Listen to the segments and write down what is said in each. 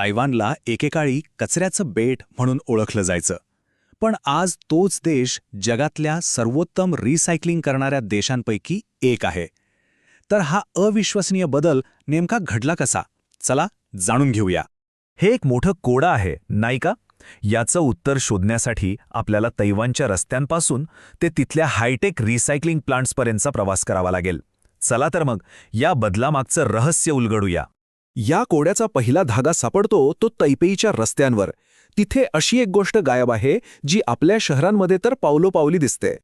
तायवानला एकेकाळी कचऱ्याचं बेट म्हणून ओळखलं जायचं. पण आज तोच देश जगातल्या सर्वोत्तम रिसायकलिंग करणाऱ्या देशांपैकी एक आहे. तर हा अविश्वसनीय बदल नेमका घडला कसा? चला जाणून घेऊया. हे एक मोठं कोडं आहे नाही का? याचं उत्तर शोधण्यासाठी आपल्याला तैवानच्या रस्त्यांपासून ते तिथल्या हायटेक रिसायकलिंग प्लांट्सपर्यंतचा प्रवास करावा लागेल. चला तर मग या बदलामागचं रहस्य उलगडूया. या कोड्याचा पहिला धागा सापडतो तो तैपेईच्या रस्त्यांवर. तिथे अशी एक गोष्ट गायब आहे जी आपल्या शहरांमध्ये तर पावलोपावली दिसते.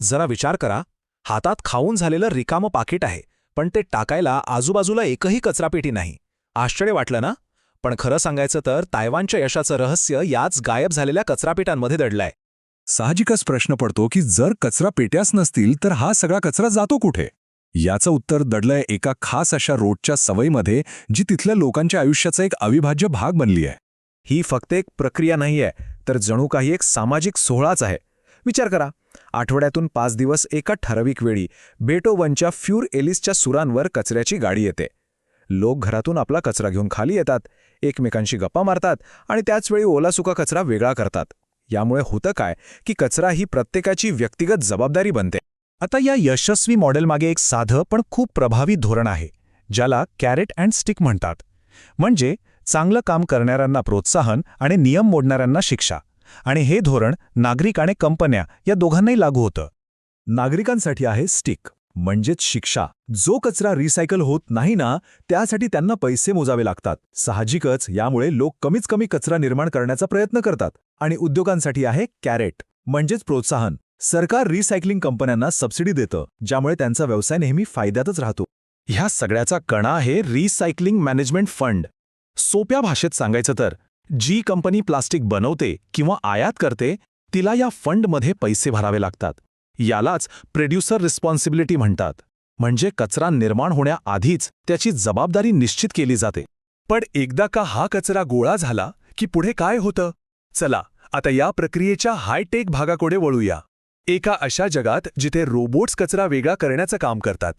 जरा विचार करा हातात खाऊन झालेलं रिकामं पाकिट आहे पण ते टाकायला आजूबाजूला एकही कचरापेटी नाही. आश्चर्य वाटलं ना? पण खरं सांगायचं तर तायवानच्या यशाचं रहस्य याच गायब झालेल्या कचरापेटांमध्ये दडलंय. साहजिकच प्रश्न पडतो की जर कचरा पेट्याच नसतील तर हा सगळा कचरा जातो कुठे? याचं उत्तर दडलंय एका खास अशा रोडच्या सवयीमध्ये जी तिथल्या लोकांच्या आयुष्याचा एक अविभाज्य भाग बनली आहे. ही फक्त एक प्रक्रिया नाहीये तर जणू काही एक सामाजिक सोहळाच आहे. विचार करा आठवड्यातून पाच दिवस एका ठराविक वेळी बेटोवनच्या फ्यूर एलिसच्या सुरांवर कचऱ्याची गाडी येते. लोक घरातून आपला कचरा घेऊन खाली येतात एकमेकांशी गप्पा मारतात आणि त्याचवेळी ओलासुका कचरा वेगळा करतात. यामुळे होतं काय की कचरा ही प्रत्येकाची व्यक्तिगत जबाबदारी बनते. आता या यशस्वी मॉडेलमागे एक साधं पण खूप प्रभावी धोरण आहे ज्याला कॅरेट अँड स्टिक म्हणतात. म्हणजे चांगलं काम करणाऱ्यांना प्रोत्साहन आणि नियम मोडणाऱ्यांना शिक्षा. आणि हे धोरण नागरिक आणि कंपन्या या दोघांनाही लागू होतं. नागरिकांसाठी आहे स्टिक म्हणजेच शिक्षा. जो कचरा रिसायकल होत नाही ना त्यासाठी त्यांना पैसे मोजावे लागतात. साहजिकच यामुळे लोक कमीच कमी कचरा निर्माण करण्याचा प्रयत्न करतात. आणि उद्योगांसाठी आहे कॅरेट म्हणजेच प्रोत्साहन. सरकार रिसायकलिंग कंपन्यांना सबसिडी देतं ज्यामुळे त्यांचा व्यवसाय नेहमी फायद्यातच राहतो. ह्या सगळ्याचा कणा आहे रिसायकलिंग मॅनेजमेंट फंड सोप्या भाषेत सांगायचं तर जी कंपनी प्लास्टिक बनवते किंवा आयात करते तिला या फंडमध्ये पैसे भरावे लागतात. यालाच प्रोड्युसर रिस्पॉन्सिबिलिटी म्हणतात. म्हणजे कचरा निर्माण होण्याआधीच त्याची जबाबदारी निश्चित केली जाते. पण एकदा का हा कचरा गोळा झाला की पुढे काय होतं? चला आता या प्रक्रियेच्या हायटेक भागाकडे वळूया. एका अशा जगात जिथे रोबोट्स कचरा वेगळा करण्याचं काम करतात.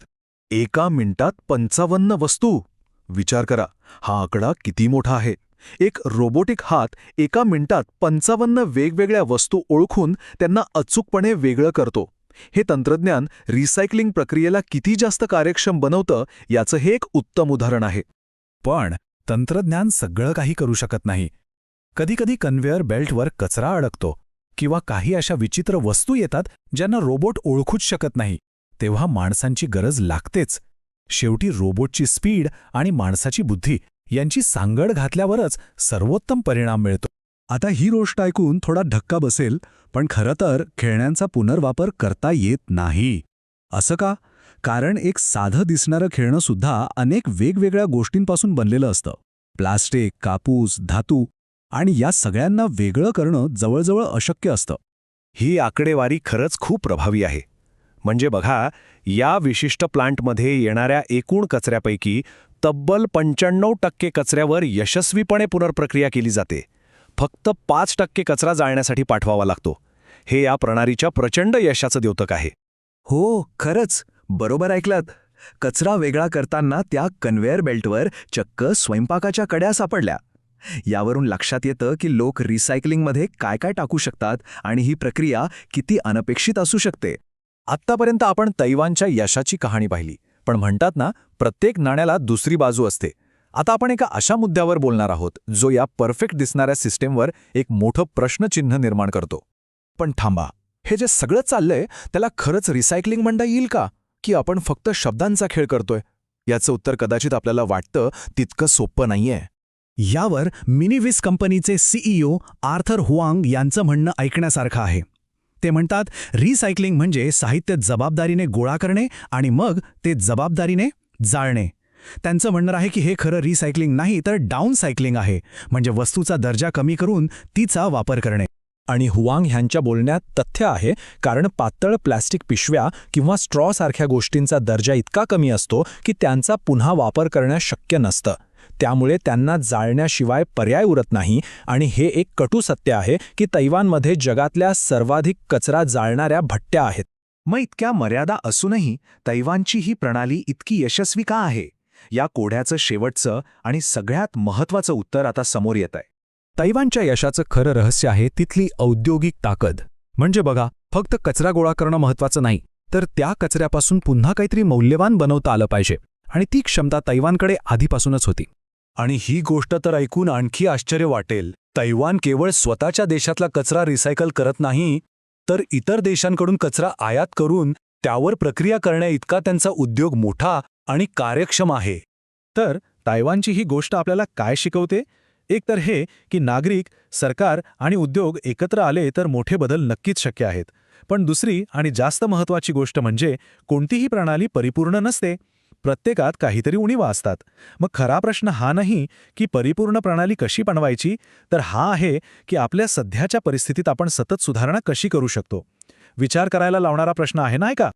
एका मिनिटात पंचावन्न वस्तू. विचार करा हा आकडा किती मोठा आहे? एक रोबोटिक हात एका मिनिटात पंचावन्न वेगवेगळ्या वस्तू ओळखून त्यांना अचूकपणे वेगळं करतो. हे तंत्रज्ञान रिसायकलिंग प्रक्रियेला किती जास्त कार्यक्षम बनवतं याचं हे एक उत्तम उदाहरण आहे. पण तंत्रज्ञान सगळं काही करू शकत नाही. कधीकधी कन्व्हेअर बेल्टवर कचरा अडकतो. किंवा काही अशा विचित्र वस्तू येतात ज्यांना रोबोट ओळखूच शकत नाही. तेव्हा माणसांची गरज लागतेच. शेवटी रोबोटची स्पीड आणि माणसाची बुद्धी यांची सांगड घातल्यावरच सर्वोत्तम परिणाम मिळतो. आता ही गोष्ट ऐकून थोडा धक्का बसेल पण खरं तर खेळण्यांचा पुनर्वापर करता येत नाही. असं का? कारण एक साधं दिसणारं खेळणं सुद्धा अनेक वेगवेगळ्या गोष्टींपासून बनलेलं असतं. प्लास्टिक कापूस धातू आणि या सगळ्यांना वेगळं करणं जवळजवळ अशक्य असतं. ही आकडेवारी खरंच खूप प्रभावी आहे. म्हणजे बघा या विशिष्ट प्लांटमध्ये येणाऱ्या एकूण कचऱ्यापैकी तब्बल पंच्याण्णव टक्के कचऱ्यावर यशस्वीपणे पुनर्प्रक्रिया केली जाते. फक्त पाच टक्के कचरा जाळण्यासाठी पाठवावा लागतो. हे या प्रणालीच्या प्रचंड यशाचं द्योतक आहे. हो खरंच. बरोबर ऐकलात. कचरा वेगळा करताना त्या कन्व्हेअर बेल्टवर चक्क स्वयंपाकाच्या कड्या सापडल्या. यावरून लक्षात येतं की लोक रिसायकलिंगमध्ये काय काय टाकू शकतात आणि ही प्रक्रिया किती अनपेक्षित असू शकते. आत्तापर्यंत आपण तैवानच्या यशाची कहाणी पाहिली पण म्हणतात ना प्रत्येक नाण्याला दुसरी बाजू असते. आता आपण एका अशा मुद्द्यावर बोलणार आहोत जो या परफेक्ट दिसणाऱ्या सिस्टेमवर एक मोठं प्रश्नचिन्ह निर्माण करतो. पण थांबा हे जे सगळं चाललंय त्याला खरंच रिसायकलिंग म्हणता येईल का? की आपण फक्त शब्दांचा खेळ करतोय? याचं उत्तर कदाचित आपल्याला वाटतं तितकं सोपं नाहीये. यावर मिनिविस कंपनीचे सीईओ आर्थर हुआंग यांचं म्हणणं ऐकण्यासारखं आहे. ते म्हणतात रिसायकलिंग म्हणजे साहित्य जबाबदारीने गोळा करणे आणि मग ते जबाबदारीने जाळणे. त्यांचं म्हणणं आहे की हे खरं रिसायकलिंग नाही तर डाऊन सायकलिंग आहे म्हणजे वस्तूचा दर्जा कमी करून तिचा वापर करणे. आणि हुआंग ह्यांच्या बोलण्यात तथ्य आहे कारण पातळ प्लॅस्टिक पिशव्या किंवा स्ट्रॉसारख्या गोष्टींचा दर्जा इतका कमी असतो की त्यांचा पुन्हा वापर करण्यास शक्य नसतं. त्यामुळे त्यांना जाळण्याशिवाय पर्याय उरत नाही. आणि हे एक कटू सत्य आहे की तैवानमध्ये जगातल्या सर्वाधिक कचरा जाळणाऱ्या भट्ट्या आहेत. मग इतक्या मर्यादा असूनही तैवानची ही प्रणाली इतकी यशस्वी का आहे? या कोड्याचं शेवटचं आणि सगळ्यात महत्वाचं उत्तर आता समोर येत आहे. तैवानच्या यशाचं खरं रहस्य आहे तिथली औद्योगिक ताकद. म्हणजे बघा फक्त कचरा गोळा करणं महत्वाचं नाही तर त्या कचऱ्यापासून पुन्हा काहीतरी मौल्यवान बनवता आलं पाहिजे. आणि ती क्षमता तैवानकडे आधीपासूनच होती. आणि ही गोष्ट तर ऐकून आणखी आश्चर्य वाटेल. तैवान केवळ स्वतःच्या देशातला कचरा रिसायकल करत नाही तर इतर देशांकडून कचरा आयात करून त्यावर प्रक्रिया करण्या इतका त्यांचा उद्योग मोठा आणि कार्यक्षम आहे. तर तायवानची ही गोष्ट आपल्याला काय शिकवते? एक तर हे की नागरिक सरकार आणि उद्योग एकत्र आले तर मोठे बदल नक्कीच शक्य आहेत. पण दुसरी आणि जास्त महत्त्वाची गोष्ट म्हणजे कोणतीही प्रणाली परिपूर्ण नसते. प्रत्येकात काहीतरी उणीवा असतात. मग खरा प्रश्न हा नाही की परिपूर्ण प्रणाली कशी बनवायची तर हा आहे की आपल्या सध्याच्या परिस्थितीत आपण सतत सुधारणा कशी करू शकतो. विचार करायला लावणारा प्रश्न आहे नाही का